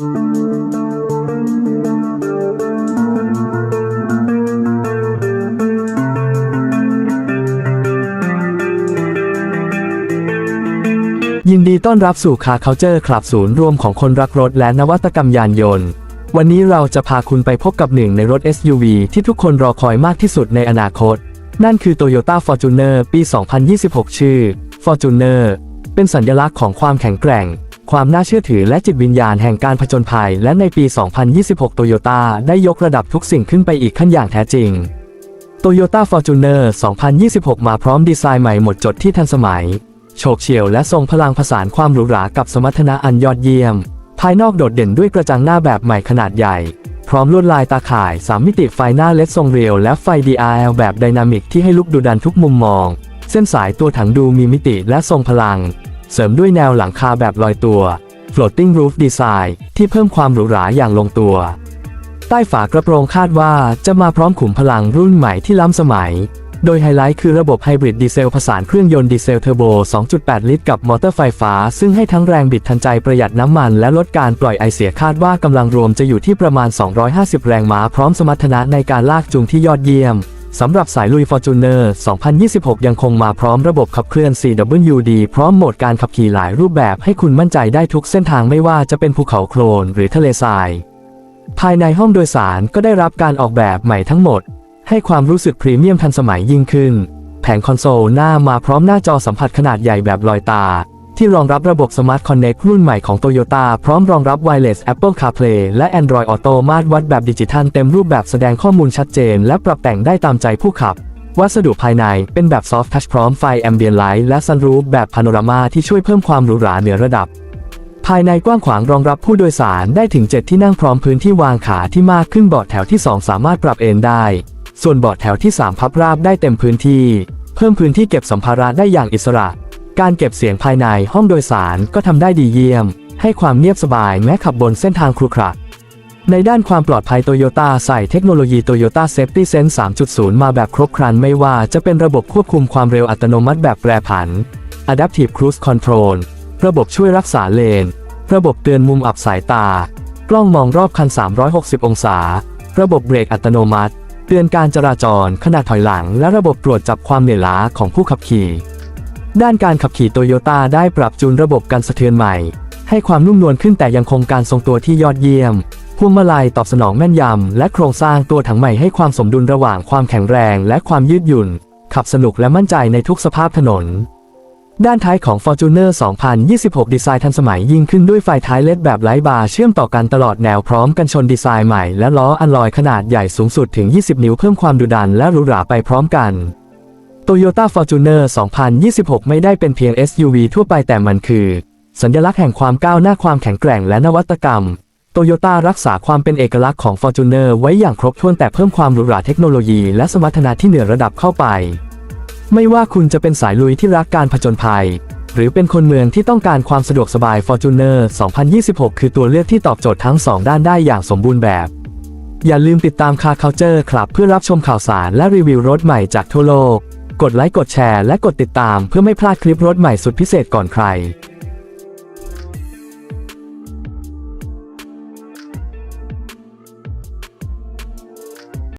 ยินดีต้อนรับสู่คาเคาเจอร์คลับศูนย์รวมของคนรักรถและนวัตกรรมยานยนต์ วันนี้เราจะพาคุณไปพบกับหนึ่งในรถ SUV ที่ทุกคนรอคอยมากที่สุดในอนาคต นั่นคือ Toyota Fortuner ปี 2026 ชื่อ Fortuner เป็นสัญลักษณ์ของความแข็งแกร่ง ความน่าเชื่อถือและจิตวิญญาณแห่งการผจญภัย และในปี 2026 Toyota ได้ยกระดับทุกสิ่งขึ้นไปอีกขั้นอย่างแท้จริง Toyota Fortuner 2026 มาพร้อมดีไซน์ใหม่หมดจดที่ทันสมัย โฉบเฉี่ยวและทรงพลังผสานความหรูหรากับสมรรถนะอันยอดเยี่ยม ภายนอกโดดเด่นด้วยกระจังหน้าแบบใหม่ขนาดใหญ่ พร้อมลวดลายตาข่าย 3 มิติไฟหน้าเลดทรงเรียวและไฟ DRL แบบไดนามิกที่ให้ลุกดูดันทุกมุมมอง เส้นสายตัวถังดูมีมิติและทรงพลัง เสริมด้วยแนวหลังคาแบบลอยตัว floating roof design ที่เพิ่มความหรูหราอย่างลงตัว ใต้ฝากระโปรงคาดว่าจะมาพร้อมขุมพลังรุ่นใหม่ที่ล้ำสมัย โดยไฮไลท์คือระบบไฮบริดดีเซลผสานเครื่องยนต์ดีเซลเทอร์โบ 2.8 ลิตรกับมอเตอร์ไฟฟ้า ซึ่งให้ทั้งแรงบิดทันใจประหยัดน้ำมันและลดการปล่อยไอเสียคาดว่ากำลังรวมจะอยู่ที่ประมาณ 250 แรงม้าพร้อมสมรรถนะในการลากจูงที่ยอดเยี่ยม สำหรับสายลุย Fortuner 2026 ยังคงมาพร้อมระบบขับเคลื่อน CWD พร้อมโหมดการขับขี่หลายรูปแบบให้คุณมั่นใจได้ทุกเส้นทางไม่ว่าจะเป็นภูเขาโคลนหรือทะเลทราย ภายในห้องโดยสารก็ได้รับการออกแบบใหม่ทั้งหมด ให้ความรู้สึกพรีเมียมทันสมัยยิ่งขึ้น แผงคอนโซลหน้ามาพร้อมหน้าจอสัมผัสขนาดใหญ่แบบลอยตา ที่รองรับระบบ Smart Connect รุ่นใหม่ของ Toyota พร้อมรองรับ Wireless Apple CarPlay และ Android Auto มาตรวัดแบบดิจิทัลเต็มรูปแบบแสดงข้อมูลชัดเจน และปรับแต่งได้ตามใจผู้ขับ วัสดุภายในเป็นแบบ Soft Touch พร้อมไฟ Ambient Light และ Sunroof แบบ Panorama ที่ช่วยเพิ่มความหรูหราเหนือระดับ ภายในกว้างขวางรองรับผู้โดยสารได้ถึง 7 ที่นั่งพร้อมพื้นที่วางขาที่มากขึ้นเบาะแถวที่ 2 สามารถปรับเอนได้ ส่วนเบาะแถวที่ 3 พับราบได้เต็มพื้นที่ เพิ่มพื้นที่เก็บสัมภาระได้อย่างอิสระ การเก็บเสียงภายในห้องโดยสารก็ทำได้ดีเยี่ยม ให้ความเงียบสบายแม้ขับบนเส้นทางครุขระในด้านความปลอดภัยโตโยต้าใส่เทคโนโลยี Toyota Safety Sense 3.0 มาแบบครบครันไม่ว่าจะเป็นระบบควบคุมความเร็วอัตโนมัติแบบแปรผัน Adaptive Cruise Control ระบบช่วยรักษาเลน ระบบเตือนมุมอับสายตา กล้องมองรอบคัน 360 องศา ระบบเบรกอัตโนมัติ เตือนการจราจรขณะถอยหลัง และระบบตรวจจับความเหนื่อยล้าของผู้ขับขี่ ด้านการขับขี่โตโยต้าได้ปรับจูนระบบการสะเทือนใหม่ ให้ความนุ่มนวลขึ้นแต่ยังคงการทรงตัวที่ยอดเยี่ยมพวงมาลัยตอบสนองแม่นยำ และโครงสร้างตัวถังใหม่ให้ความสมดุลระหว่างความแข็งแรงและความยืดหยุ่น ขับสนุกและมั่นใจในทุกสภาพถนน ด้านท้ายของ Fortuner 2026 ดีไซน์ทันสมัยยิ่งขึ้นด้วยไฟท้ายเลดแบบไร้บาร์เชื่อมต่อกันตลอดแนวพร้อมกันชนดีไซน์ใหม่และล้ออัลลอยขนาดใหญ่สูงสุดถึง 20 นิ้วเพิ่มความดุดันและหรูหราไปพร้อมกัน Toyota Fortuner 2026 ไม่ได้เป็นเพียง SUV ทั่วไปแต่มันคือ สัญลักษณ์แห่งความก้าวหน้าความแข็งแกร่งและนวัตกรรมโตโยต้ารักษาความเป็นเอกลักษณ์ของ Fortuner ไว้อย่างครบถ้วนแต่เพิ่มความหรูหราเทคโนโลยีและสมรรถนะที่เหนือระดับเข้าไป ไม่ว่าคุณจะเป็นสายลุยที่รักการผจญภัย หรือเป็นคนเมืองที่ต้องการความสะดวกสบาย Fortuner 2026 คือตัวเลือกที่ตอบโจทย์ทั้ง 2 ด้านได้อย่างสมบูรณ์แบบอย่าลืมติดตาม Car Culture ครับเพื่อรับชมข่าวสารและรีวิวรถใหม่จากทั่วโลก กดไลค์กดแชร์และกดติดตามเพื่อไม่พลาดคลิปรถใหม่สุดพิเศษก่อนใคร